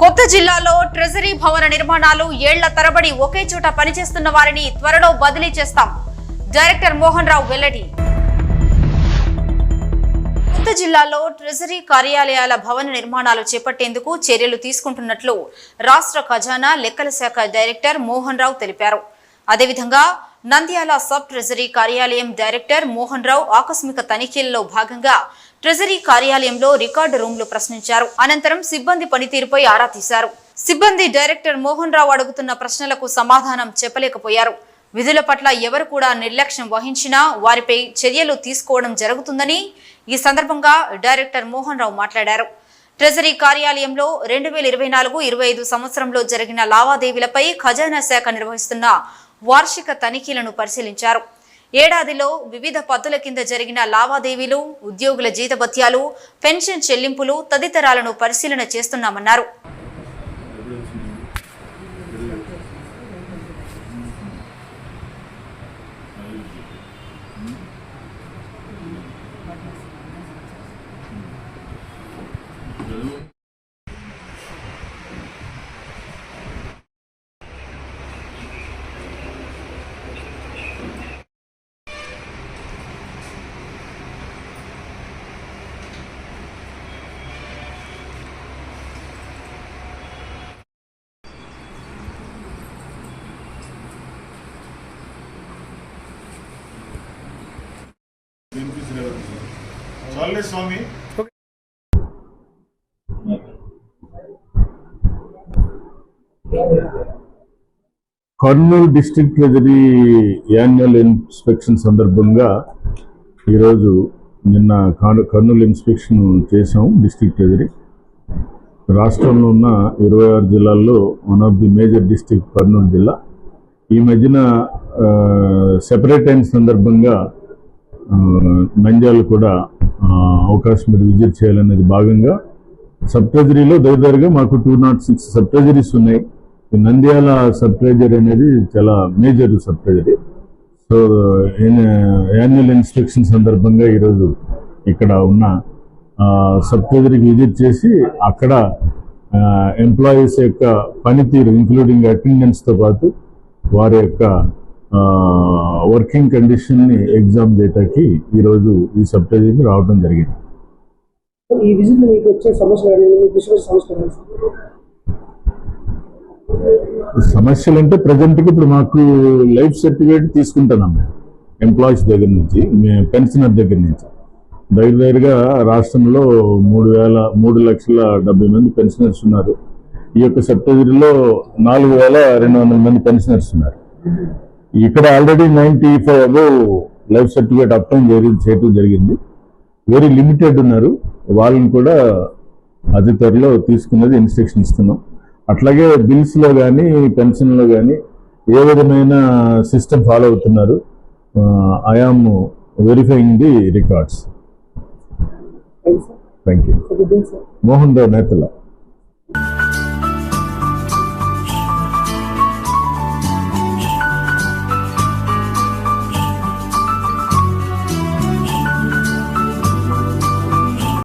కొత్త జిల్లాలో ట్రెజరీ భవన నిర్మాణాలు ఏళ్ళ తరబడి ఒకే చోట పనిచేస్తున్న వారిని త్వరలో బదిలీ చేస్తాం. డైరెక్టర్ మోహన్ రావు వెల్లడి. కొత్త జిల్లాలో ట్రెజరీ కార్యాలయాల భవన నిర్మాణాలు చేపట్టేందుకు చర్యలు తీసుకుంటున్నట్లు రాష్ట్ర ఖజానా లెక్కల శాఖ డైరెక్టర్ మోహన్ రావు తెలిపారు. అదేవిధంగా నంద్యాల సబ్ ట్రెజరీ కార్యాలయం డైరెక్టర్ మోహన్ రావు ఆకస్మిక తనిఖీల్లో భాగంగా ట్రెజరీ కార్యాలయంలో రికార్డు రూమ్లు ప్రశ్నించారు. అనంతరం సిబ్బంది పనితీరుపై ఆరా తీశారు. సిబ్బంది డైరెక్టర్ మోహన్ రావు అడుగుతున్న ప్రశ్నలకు సమాధానం చెప్పలేకపోయారు. విధుల పట్ల ఎవరు కూడా నిర్లక్ష్యం వహించినా వారిపై చర్యలు తీసుకోవడం జరుగుతుందని ఈ సందర్భంగా డైరెక్టర్ మోహన్ రావు మాట్లాడారు. ట్రెజరీ కార్యాలయంలో రెండు వేల ఇరవై నాలుగు ఇరవై ఐదు సంవత్సరంలో జరిగిన లావాదేవీలపై ఖజానా శాఖ నిర్వహిస్తున్న వార్షిక తనిఖీలను పరిశీలించారు. ఏడాదిలో వివిధ పద్ధతుల కింద జరిగిన లావాదేవీలు ఉద్యోగుల జీతభత్యాలు పెన్షన్ చెల్లింపులు తదితరాలను పరిశీలన చేస్తున్నామన్నారు. చాలే స్వామి. Kurnool district treasury annual inspection సందర్భంగా ఈరోజు నిన్న కర్నూలు ఇన్స్పెక్షన్ చేసాం డిస్ట్రిక్ట్ ట్రెజరీ రాష్ట్రంలో ఉన్న ఇరవై ఆరు జిల్లాల్లో one of the major district Kurnool జిల్లా. ఈ మధ్యన సెపరేట్ అయిన సందర్భంగా ఆ, కూడా అవకాశం మీరు విజిట్ చేయాలనేది భాగంగా సబ్ ట్రెజరీలో దగ్గరగా మాకు two nought six sub treasuries ఉన్నాయి నంద్యాల సబ్ ట్రెజరీ అనేది చాలా major sub treasury so annual inspection సందర్భంగా ఈరోజు ఇక్కడ ఉన్న సబ్ ట్రెజరీకి విజిట్ చేసి అక్కడ ఎంప్లాయీస్ యొక్క పనితీరు ఇంక్లూడింగ్ అటెండెన్స్తో పాటు వారి యొక్క వర్కింగ్ కండిషన్ని ఎగ్జామ్ చేయటానికి ఈరోజు ఈ సబ్ ట్రెజరీకి రావడం జరిగింది. ఈ విజిట్ మీకు వచ్చే సమస్యలు సమస్యలు అంటే ప్రజెంట్కి ఇప్పుడు మాకు లైఫ్ సర్టిఫికేట్ తీసుకుంటున్నాం మేము ఎంప్లాయీస్ దగ్గర నుంచి పెన్షనర్ దగ్గర నుంచి. దగ్గర దగ్గరగా రాష్ట్రంలో మూడు వేల మూడు లక్షల డెబ్బై మంది పెన్షనర్స్ ఉన్నారు. ఈ యొక్క సెప్టెంబర్లో నాలుగు వేల రెండు వందల మంది పెన్షనర్స్ ఉన్నారు. ఇక్కడ already ninety five above life certificate obtain చేయడం జరిగింది. వెరీ లిమిటెడ్ ఉన్నారు. వాళ్ళని కూడా అతి త్వరలో తీసుకున్నది ఇన్స్ట్రక్షన్ ఇస్తున్నాం. అట్లాగే బిల్స్లో కానీ పెన్షన్లో కానీ ఏ విధమైన సిస్టమ్ ఫాలో అవుతున్నారు? I am verifying the records thank you Mohan Rao Netala.